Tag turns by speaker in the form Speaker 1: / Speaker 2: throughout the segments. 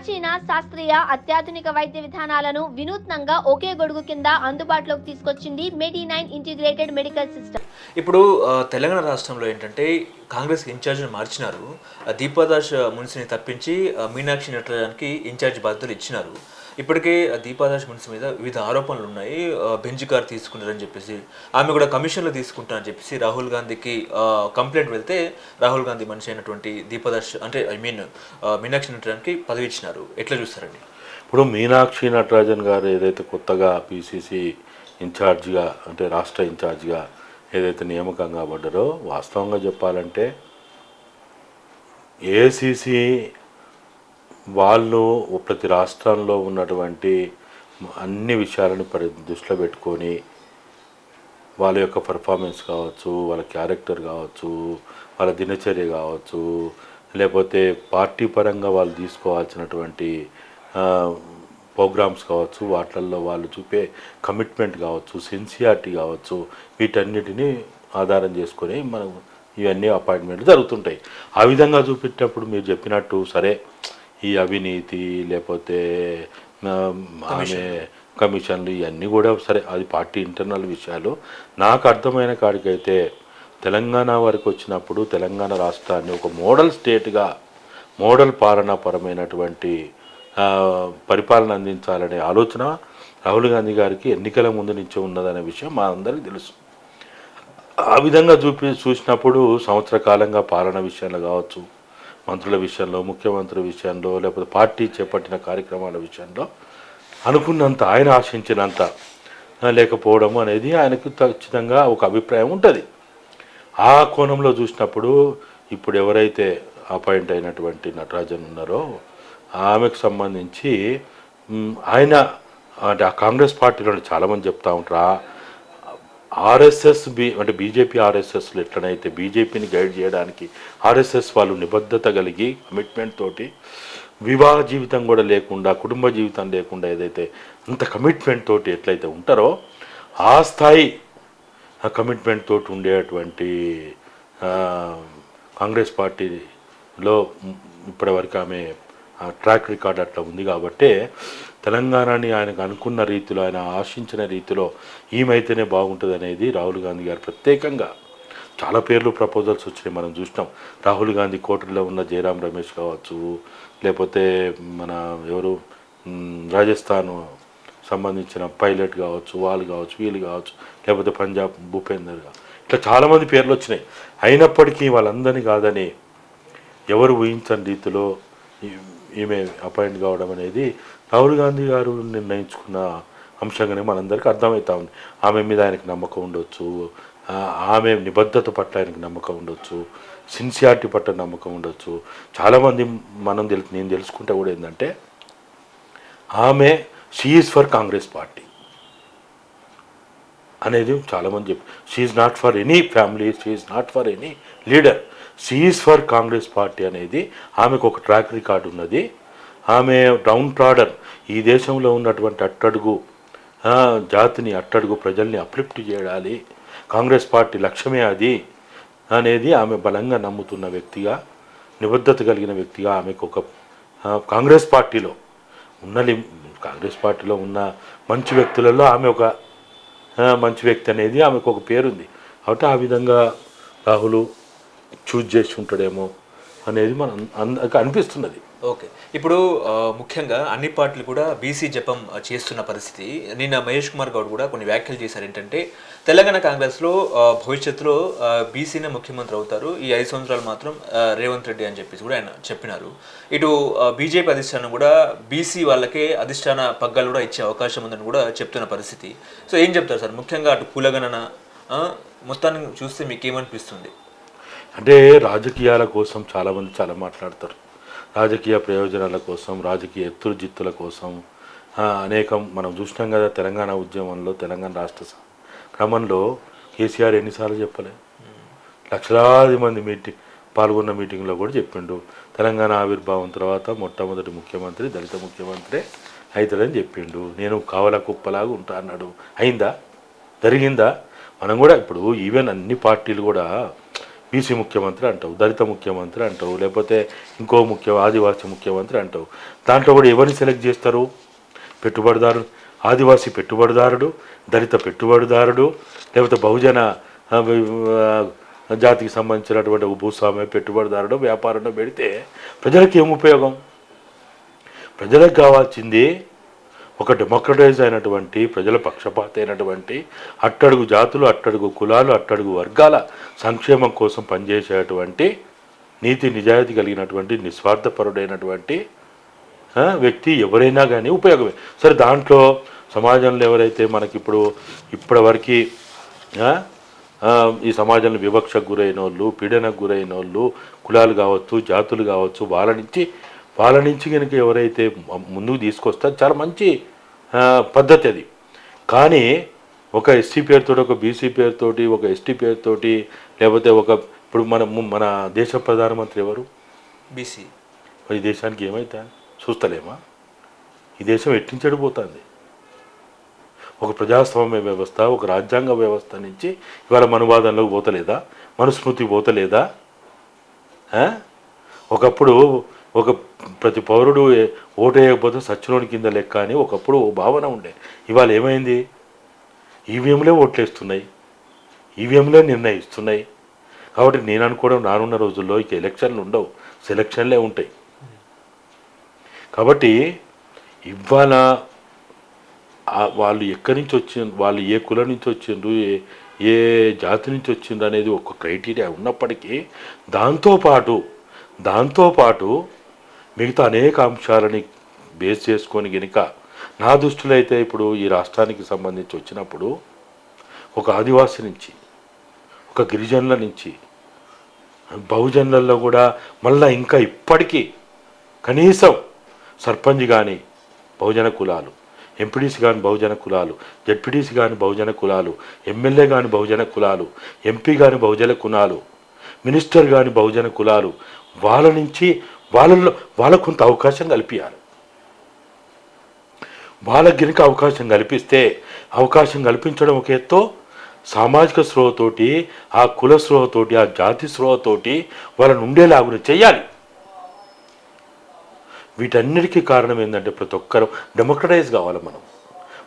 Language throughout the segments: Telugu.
Speaker 1: ప్రాచీన శాస్త్రీయ అత్యాధునిక వైద్య విధానాలను వినూత్నంగా ఒకే గొడుగు కింద అందుబాటులోకి తీసుకొచ్చింది medi nine integrated medical system.
Speaker 2: ఇప్పుడు తెలంగాణ రాష్ట్రంలో ఏంటంటే కాంగ్రెస్ ఇన్ఛార్జ్ని మార్చినారు. దీపాదాస్ మున్సిని తప్పించి మీనాక్షి నటరాజానికి ఇన్ఛార్జ్ బాధ్యతలు ఇచ్చినారు. ఇప్పటికే దీపాదాస్ మున్సి మీద వివిధ ఆరోపణలు ఉన్నాయి. బెంచ్ కార్ తీసుకున్నారని చెప్పేసి ఆమె కూడా కమిషన్లు తీసుకుంటారని చెప్పేసి రాహుల్ గాంధీకి కంప్లైంట్ వెళ్తే రాహుల్ గాంధీ మనిషి అయినటువంటి దీపాదాస్ అంటే ఐ మీన్ మీనాక్షి నటరాజన్కి పదవి ఇచ్చినారు. ఎట్లా చూస్తారండి?
Speaker 3: ఇప్పుడు మీనాక్షి నటరాజన్ గారు ఏదైతే కొత్తగా పిసిసి ఇన్ఛార్జ్గా అంటే రాష్ట్ర ఇన్ఛార్జ్గా ఏదైతే నియామకం కాబడ్డారో వాస్తవంగా చెప్పాలంటే ఏసీసీ వాళ్ళు ప్రతి రాష్ట్రంలో ఉన్నటువంటి అన్ని విషయాలను పరి దృష్టిలో పెట్టుకొని వాళ్ళ యొక్క పర్ఫార్మెన్స్ కావచ్చు వాళ్ళ క్యారెక్టర్ కావచ్చు వాళ్ళ దినచర్య కావచ్చు లేకపోతే పార్టీ పరంగా వాళ్ళు తీసుకోవాల్సినటువంటి ప్రోగ్రామ్స్ కావచ్చు వాటిల్లో వాళ్ళు చూపే కమిట్మెంట్ కావచ్చు సిన్సియారిటీ కావచ్చు వీటన్నిటిని ఆధారం చేసుకొని మనం ఇవన్నీ అపాయింట్మెంట్లు జరుగుతుంటాయి. ఆ విధంగా చూపించినప్పుడు మీరు చెప్పినట్టు సరే ఈ అవినీతి లేకపోతే ఆమె కమిషన్లు ఇవన్నీ కూడా సరే అది పార్టీ ఇంటర్నల్ విషయాలు. నాకు అర్థమైన కాడికైతే తెలంగాణ వరకు వచ్చినప్పుడు తెలంగాణ రాష్ట్రాన్ని ఒక మోడల్ స్టేట్గా మోడల్ పాలనాపరమైనటువంటి పరిపాలన అందించాలనే ఆలోచన రాహుల్ గాంధీ గారికి ఎన్నికల ముందు నుంచే ఉన్నదనే విషయం మా అందరికీ తెలుసు. ఆ విధంగా చూపి చూసినప్పుడు సంవత్సర కాలంగా పాలన విషయంలో కావచ్చు మంత్రుల విషయంలో ముఖ్యమంత్రి విషయంలో లేకపోతే పార్టీ చేపట్టిన కార్యక్రమాల విషయంలో అనుకున్నంత ఆయన ఆశించినంత లేకపోవడం అనేది ఆయనకు ఖచ్చితంగా ఒక అభిప్రాయం ఉంటుంది. ఆ కోణంలో చూసినప్పుడు ఇప్పుడు ఎవరైతే అపాయింట్ అయినటువంటి నటరాజన్ ఉన్నారో ఆమెకు సంబంధించి ఆయన అంటే ఆ కాంగ్రెస్ పార్టీలో చాలామంది చెప్తా ఉంటారు ఆర్ఎస్ఎస్ బి అంటే బీజేపీ ఆర్ఎస్ఎస్లు ఎట్లనైతే బీజేపీని గైడ్ చేయడానికి ఆర్ఎస్ఎస్ వాళ్ళు నిబద్ధత కలిగి కమిట్మెంట్ తోటి వివాహ జీవితం కూడా లేకుండా కుటుంబ జీవితం లేకుండా ఏదైతే అంత కమిట్మెంట్ తోటి ఎట్లయితే ఉంటారో ఆ స్థాయి ఆ కమిట్మెంట్ తోటి ఉండేటువంటి కాంగ్రెస్ పార్టీలో ఇప్పటివరకు ఆమె ట్రాక్ రికార్డ్ అట్లా ఉంది కాబట్టి తెలంగాణని ఆయనకు అనుకున్న రీతిలో ఆయన ఆశించిన రీతిలో ఈమైతేనే బాగుంటుంది అనేది రాహుల్ గాంధీ గారు ప్రత్యేకంగా చాలా పేర్లు ప్రపోజల్స్ వచ్చినాయి మనం చూసినాం. రాహుల్ గాంధీ కోటలో ఉన్న జయరాం రమేష్ కావచ్చు లేకపోతే మన ఎవరు రాజస్థాన్ సంబంధించిన పైలట్ కావచ్చు వాళ్ళు కావచ్చు వీళ్ళు కావచ్చు లేకపోతే పంజాబ్ భూపేందర్ కావచ్చు ఇట్లా చాలామంది పేర్లు వచ్చినాయి. అయినప్పటికీ వాళ్ళందరినీ కాదని ఎవరు ఊహించని రీతిలో ఈమె అపాయింట్ కావడం అనేది రాహుల్ గాంధీ గారు నిర్ణయించుకున్న అంశంగానే మనందరికీ అర్థమవుతా ఉంది. ఆమె మీద ఆయనకు నమ్మకం ఉండొచ్చు ఆమె నిబద్ధత పట్ల ఆయనకు నమ్మకం ఉండొచ్చు సిన్సియారిటీ పట్ల నమ్మకం ఉండొచ్చు. చాలామంది మనం తెలు నేను తెలుసుకుంటే కూడా ఏంటంటే ఆమె షీఈస్ ఫర్ కాంగ్రెస్ పార్టీ అనేది చాలామంది చెప్పి she is not for any family she is not for any leader she is for Congress party అనేది ఆమెకు ఒక ట్రాక్ రికార్డు ఉన్నది. ఆమె డౌన్ ట్రాడర్ ఈ దేశంలో ఉన్నటువంటి అట్టడుగు జాతిని అట్టడుగు ప్రజల్ని అప్లిఫ్ట్ చేయాలి. కాంగ్రెస్ పార్టీ లక్ష్యమే అది అనేది ఆమె బలంగా నమ్ముతున్న వ్యక్తిగా నిబద్ధత కలిగిన వ్యక్తిగా ఆమెకు ఒక కాంగ్రెస్ పార్టీలో ఉన్నలి కాంగ్రెస్ పార్టీలో ఉన్న మంచి వ్యక్తులలో ఆమె ఒక మంచి వ్యక్తి అనేది ఆమెకు ఒక పేరుంది. కాబట్టి ఆ విధంగా రాహుల్ చూజ్ చేసి ఉంటాడేమో అనేది మనం అనిపిస్తున్నది.
Speaker 2: ఓకే. ఇప్పుడు ముఖ్యంగా అన్ని పార్టీలు కూడా బీసీ జపం చేస్తున్న పరిస్థితి. నిన్న మహేష్ కుమార్ గౌడ్ కూడా కొన్ని వ్యాఖ్యలు చేశారు ఏంటంటే తెలంగాణ కాంగ్రెస్లో భవిష్యత్తులో బీసీనే ముఖ్యమంత్రి అవుతారు. ఈ ఐదు సంవత్సరాలు మాత్రం రేవంత్ రెడ్డి అని చెప్పేసి కూడా ఆయన చెప్పినారు. ఇటు బీజేపీ అధిష్టానం కూడా బీసీ వాళ్ళకే అధిష్టాన పగ్గాలు కూడా ఇచ్చే అవకాశం ఉందని కూడా చెప్తున్న పరిస్థితి. సో ఏం చెప్తారు సార్? ముఖ్యంగా అటు కులగణన మొత్తాన్ని చూస్తే మీకు ఏమనిపిస్తుంది?
Speaker 3: అంటే రాజకీయాల కోసం చాలామంది చాలా మాట్లాడతారు. రాజకీయ ప్రయోజనాల కోసం రాజకీయ ఎత్తుల జిత్తుల కోసం అనేకం మనం చూసినాం కదా తెలంగాణ ఉద్యమంలో తెలంగాణ రాష్ట్ర క్రమంలో కేసీఆర్ ఎన్నిసార్లు చెప్పలే. లక్షలాది మంది మీటింగ్ పాల్గొన్న మీటింగ్లో కూడా చెప్పిండు. తెలంగాణ ఆవిర్భావం తర్వాత మొట్టమొదటి ముఖ్యమంత్రి దళిత ముఖ్యమంత్రి అవుతుందని చెప్పిండు. నేను కావల కుప్పలాగా ఉంటా అన్నాడు. అయిందా? జరిగిందా? మనం కూడా ఇప్పుడు ఈవెన్ అన్ని పార్టీలు కూడా బీసీ ముఖ్యమంత్రి అంటావు దళిత ముఖ్యమంత్రి అంటావు లేకపోతే ఇంకో ముఖ్య ఆదివాసీ ముఖ్యమంత్రి అంటావు. దాంట్లో కూడా ఎవరిని సెలెక్ట్ చేస్తారు? పెట్టుబడిదారు ఆదివాసీ పెట్టుబడిదారుడు దళిత పెట్టుబడిదారుడు లేకపోతే బహుజన జాతికి సంబంధించినటువంటి భూస్వామ్య పెట్టుబడిదారుడు వ్యాపారంలో పెడితే ప్రజలకు ఏం ఉపయోగం? ప్రజలకు కావాల్సింది ఒక డెమోక్రటైజ్ అయినటువంటి ప్రజల పక్షపాత అయినటువంటి అట్టడుగు జాతులు అట్టడుగు కులాలు అట్టడుగు వర్గాల సంక్షేమం కోసం పనిచేసేటువంటి నీతి నిజాయితీ కలిగినటువంటి నిస్వార్థపరుడైనటువంటి ఆ, వ్యక్తి ఎవరైనా కానీ ఉపయోగమే. సరే దాంట్లో సమాజంలో ఎవరైతే మనకిప్పుడు ఇప్పటివరకు ఈ సమాజంలో వివక్షకు గురైన వాళ్ళు పీడనకు గురైన వాళ్ళు కులాలు కావచ్చు జాతులు కావచ్చు వాళ్ళ నుంచి వాళ్ళ నుంచి కనుక ఎవరైతే ముందుకు తీసుకొస్తారో చాలా మంచి పద్ధతి అది. కానీ ఒక ఎస్సీ పేరుతోటి ఒక బీసీ పేరుతోటి ఒక ఎస్టీ పేరుతోటి లేకపోతే ఒక ఇప్పుడు మన మన దేశ ప్రధానమంత్రి ఎవరు?
Speaker 2: బీసీ.
Speaker 3: మరి ఈ దేశానికి ఏమైతే? చూస్తలేమా? ఈ దేశం ఎట్టించడిపోతుంది ఒక ప్రజాస్వామ్య వ్యవస్థ ఒక రాజ్యాంగ వ్యవస్థ నుంచి ఇవాళ మనువాదంలోకి పోతలేదా? మనుస్మృతి పోతలేదా? ఒకప్పుడు ఒక ప్రతి పౌరుడు ఓటేయకపోతే వేయకపోతే సచ్చిలోని కింద లెక్క అని ఒకప్పుడు ఓ భావన ఉండే. ఇవాళ ఏమైంది? ఈవీఎంలే ఓట్లేస్తున్నాయి. ఈవీఎంలే నిర్ణయిస్తున్నాయి. కాబట్టి నేను అనుకోవడం రానున్న రోజుల్లో ఇక ఎలక్షన్లు ఉండవు. సెలక్షన్లే ఉంటాయి. కాబట్టి ఇవాళ వాళ్ళు ఎక్కడి నుంచి వచ్చిండ్రు వాళ్ళు ఏ కులం నుంచి వచ్చిండ్రు ఏ ఏ జాతి నుంచి వచ్చిండ్రు అనేది ఒక క్రైటీరియా ఉన్నప్పటికీ దాంతోపాటు దాంతోపాటు మిగతా అనేక అంశాలని బేస్ చేసుకొని గనుక నా దృష్టిలో అయితే ఇప్పుడు ఈ రాష్ట్రానికి సంబంధించి వచ్చినప్పుడు ఒక ఆదివాసి నుంచి ఒక గిరిజనుల నుంచి బహుజనులలో కూడా మళ్ళీ ఇంకా ఇప్పటికీ కనీసం సర్పంచ్ కానీ బహుజన కులాలు ఎంపీడీసీ కానీ బహుజన కులాలు జడ్పీడీసీ కానీ బహుజన కులాలు ఎమ్మెల్యే కానీ బహుజన కులాలు ఎంపీ కానీ బహుజన కులాలు మినిస్టర్ కానీ బహుజన కులాలు వాళ్ళ నుంచి వాళ్ళల్లో వాళ్ళకు కొంత అవకాశం కల్పించాలి వాళ్ళకి గినక అవకాశం కల్పిస్తే అవకాశం కల్పించడం ఒక ఎత్తో సామాజిక స్రోహతోటి ఆ కుల స్రోహతోటి ఆ జాతి స్రోహతోటి వాళ్ళని ఉండేలాగున చేయాలి. వీటన్నిటికీ కారణం ఏంటంటే ప్రతి ఒక్కరు డెమోక్రటైజ్ కావాలి మనం.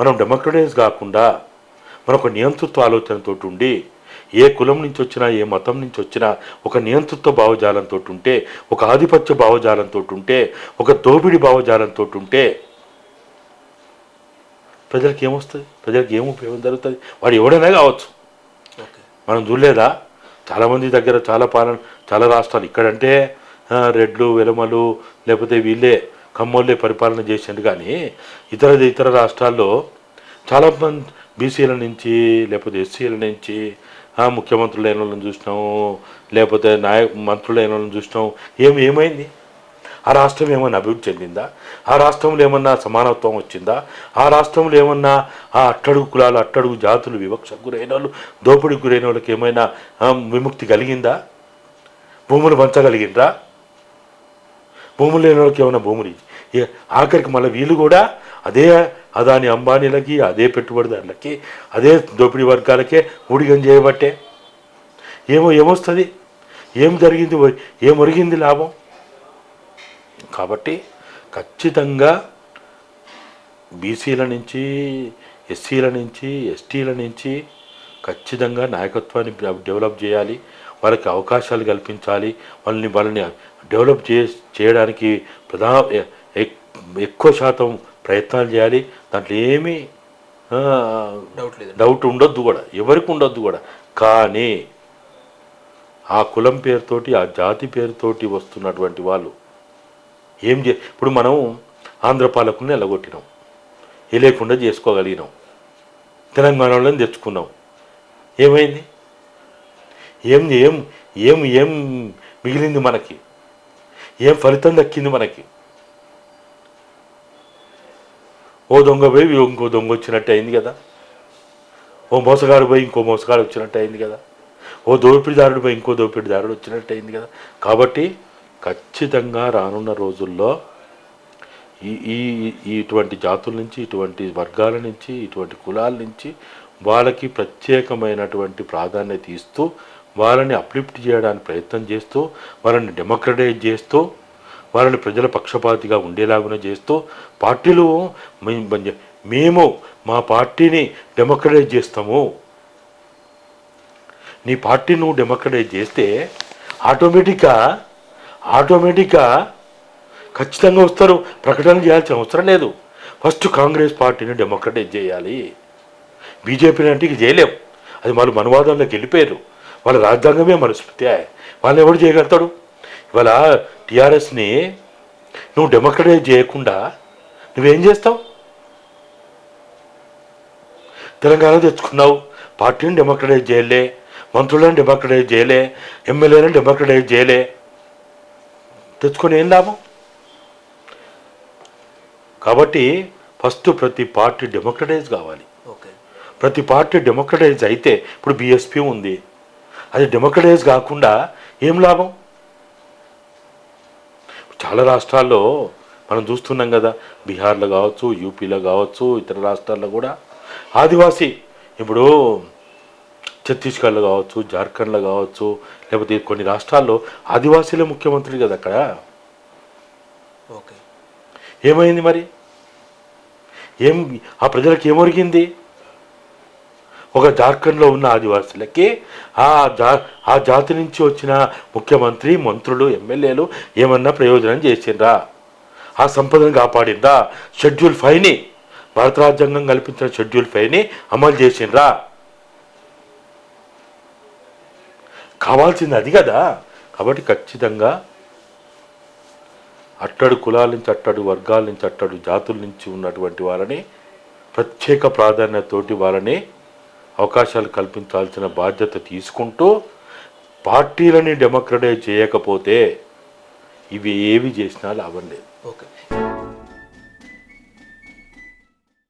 Speaker 3: మనం డెమోక్రటైజ్ కాకుండా మన ఒక నియంతృత్వ ఆలోచనతోటి ఉండి ఏ కులం నుంచి వచ్చినా ఏ మతం నుంచి వచ్చినా ఒక నియంతృత్వ భావజాలంతో ఉంటే ఒక ఆధిపత్య భావజాలంతో ఉంటే ఒక దోపిడి భావజాలంతో ఉంటే ప్రజలకు ఏమొస్తుంది? ప్రజలకు ఏం ఉపయోగం జరుగుతుంది? వాడు ఎవడైనా కావచ్చు. మనం చూడలేదా? చాలామంది దగ్గర చాలా పాలన చాలా రాష్ట్రాలు ఇక్కడంటే రెడ్లు వెలమలు లేకపోతే వీళ్ళే కమ్మోళ్ళే పరిపాలన చేసిండు కానీ ఇతర ఇతర రాష్ట్రాల్లో చాలా మంది బీసీల నుంచి లేకపోతే ఎస్సీల నుంచి ముఖ్యమంత్రులు అయిన వాళ్ళని చూసినాము లేకపోతే నాయ మంత్రులు అయిన వాళ్ళని చూసినాం. ఏమి ఏమైంది? ఆ రాష్ట్రం ఏమన్నా అభివృద్ధి చెందిందా? ఆ రాష్ట్రంలో ఏమన్నా సమానత్వం వచ్చిందా? ఆ రాష్ట్రంలో ఏమన్నా ఆ అట్టడుగు కులాలు అట్టడుగు జాతులు వివక్షకు గురైన వాళ్ళు దోపిడికి గురైన వాళ్ళకి ఏమైనా విముక్తి కలిగిందా? భూములు పంచగలిగిందా భూములు లేని వాళ్ళకి ఏమైనా భూములు ఆఖరికి మళ్ళీ వీళ్ళు కూడా అదే అదాని అంబానీలకి అదే పెట్టుబడిదారులకి అదే దోపిడీ వర్గాలకే ఊడిగం చేయబట్టే. ఏమో ఏమొస్తుంది? ఏం జరిగింది? ఏమొరిగింది లాభం? కాబట్టి ఖచ్చితంగా బీసీల నుంచి ఎస్సీల నుంచి ఎస్టీల నుంచి ఖచ్చితంగా నాయకత్వాన్ని డెవలప్ చేయాలి. వాళ్ళకి అవకాశాలు కల్పించాలి. వాళ్ళని వాళ్ళని డెవలప్ చే చేయడానికి ప్రధాన ఎక్కువ శాతం ప్రయత్నాలు చేయాలి. దాంట్లో ఏమీ
Speaker 2: డౌట్ లేదు.
Speaker 3: డౌట్ ఉండొద్దు కూడా. ఎవరికి ఉండొద్దు కూడా. కానీ ఆ కులం పేరుతోటి ఆ జాతి పేరుతోటి వస్తున్నటువంటి వాళ్ళు ఏం చే ఇప్పుడు మనం ఆంధ్ర పాలకుని ఎలగొట్టినాం. ఏ లేకుండా చేసుకోగలిగినాం. తెలంగాణలోనే తెచ్చుకున్నాం. ఏమైంది? ఏం ఏం ఏం ఏం మిగిలింది మనకి? ఏం ఫలితం దక్కింది మనకి? ఓ దొంగ పోయి ఇంకో దొంగ వచ్చినట్టు అయింది కదా. ఓ మోసగాడు పోయి ఇంకో మోసగాడు వచ్చినట్టు అయింది కదా. ఓ దోపిడిదారుడు పోయి ఇంకో దోపిడిదారుడు వచ్చినట్టు అయింది కదా. కాబట్టి ఖచ్చితంగా రానున్న రోజుల్లో ఈ ఈ ఈ ఇటువంటి జాతుల నుంచి ఇటువంటి వర్గాల నుంచి ఇటువంటి కులాల నుంచి వాళ్ళకి ప్రత్యేకమైనటువంటి ప్రాధాన్యత ఇస్తూ వాళ్ళని అప్లిఫ్ట్ చేయడానికి ప్రయత్నం చేస్తూ వాళ్ళని డెమోక్రటైజ్ చేస్తూ వాళ్ళని ప్రజల పక్షపాతిగా ఉండేలాగానే చేస్తూ పార్టీలు మేము మా పార్టీని డెమోక్రటైజ్ చేస్తాము. నీ పార్టీ నువ్వు డెమోక్రటైజ్ చేస్తే ఆటోమేటిక్గా ఆటోమేటిక్గా ఖచ్చితంగా వస్తారు. ప్రకటన చేయాల్సిన అవసరం లేదు. ఫస్ట్ కాంగ్రెస్ పార్టీని డెమోక్రటైజ్ చేయాలి. బీజేపీని అంటే ఇక అది వాళ్ళు మనవాదంలోకి వెళ్ళిపోయారు. వాళ్ళ రాజ్యాంగమే మనుస్మృతి వాళ్ళని ఎవడు చేయగలుగుతాడు? ఇవాళ టీఆర్ఎస్ని నువ్వు డెమోక్రటైజ్ చేయకుండా నువ్వేం చేస్తావు? తెలంగాణ తెచ్చుకున్నావు. పార్టీని డెమోక్రటైజ్ చేయలే. మంత్రులను డెమోక్రటైజ్ చేయలే. ఎమ్మెల్యేలను డెమోక్రటైజ్ చేయలే. తెచ్చుకొని ఏం లాభం? కాబట్టి ఫస్ట్ ప్రతి పార్టీ డెమోక్రటైజ్ కావాలి.
Speaker 2: ఓకే.
Speaker 3: ప్రతి పార్టీ డెమోక్రటైజ్ అయితే ఇప్పుడు బీఎస్పీ ఉంది. అది డెమోక్రటైజ్ కాకుండా ఏం లాభం? చాలా రాష్ట్రాల్లో మనం చూస్తున్నాం కదా బీహార్లో కావచ్చు యూపీలో కావచ్చు ఇతర రాష్ట్రాల్లో కూడా ఆదివాసీ ఇప్పుడు ఛత్తీస్గఢ్లో కావచ్చు జార్ఖండ్లో కావచ్చు లేకపోతే కొన్ని రాష్ట్రాల్లో ఆదివాసీలే ముఖ్యమంత్రి కదా అక్కడ.
Speaker 2: ఓకే.
Speaker 3: ఏమైంది మరి? ఏం ఆ ప్రజలకు ఏమొరిగింది? ఒక జార్ఖండ్లో ఉన్న ఆదివాసులకి ఆ జా ఆ జాతి నుంచి వచ్చిన ముఖ్యమంత్రి మంత్రులు ఎమ్మెల్యేలు ఏమన్నా ప్రయోజనం చేసిండ్రా? ఆ సంపదను కాపాడిందా? షెడ్యూల్ ఫైవ్ని భారత రాజ్యాంగం కల్పించిన షెడ్యూల్ ఫైవ్ని అమలు చేసిండ్రా? కావాల్సింది అది కదా. కాబట్టి ఖచ్చితంగా అట్టడు కులాల నుంచి అట్టడు వర్గాల నుంచి అట్టడు జాతుల నుంచి ఉన్నటువంటి వారిని ప్రత్యేక ప్రాధాన్యతతోటి వారిని అవకాశాలు కల్పించాల్సిన బాధ్యత తీసుకుంటూ పార్టీలని డెమోక్రటైజ్ చేయకపోతే ఇవి ఏవి చేసినా లాభం లేదు.
Speaker 2: ఓకే.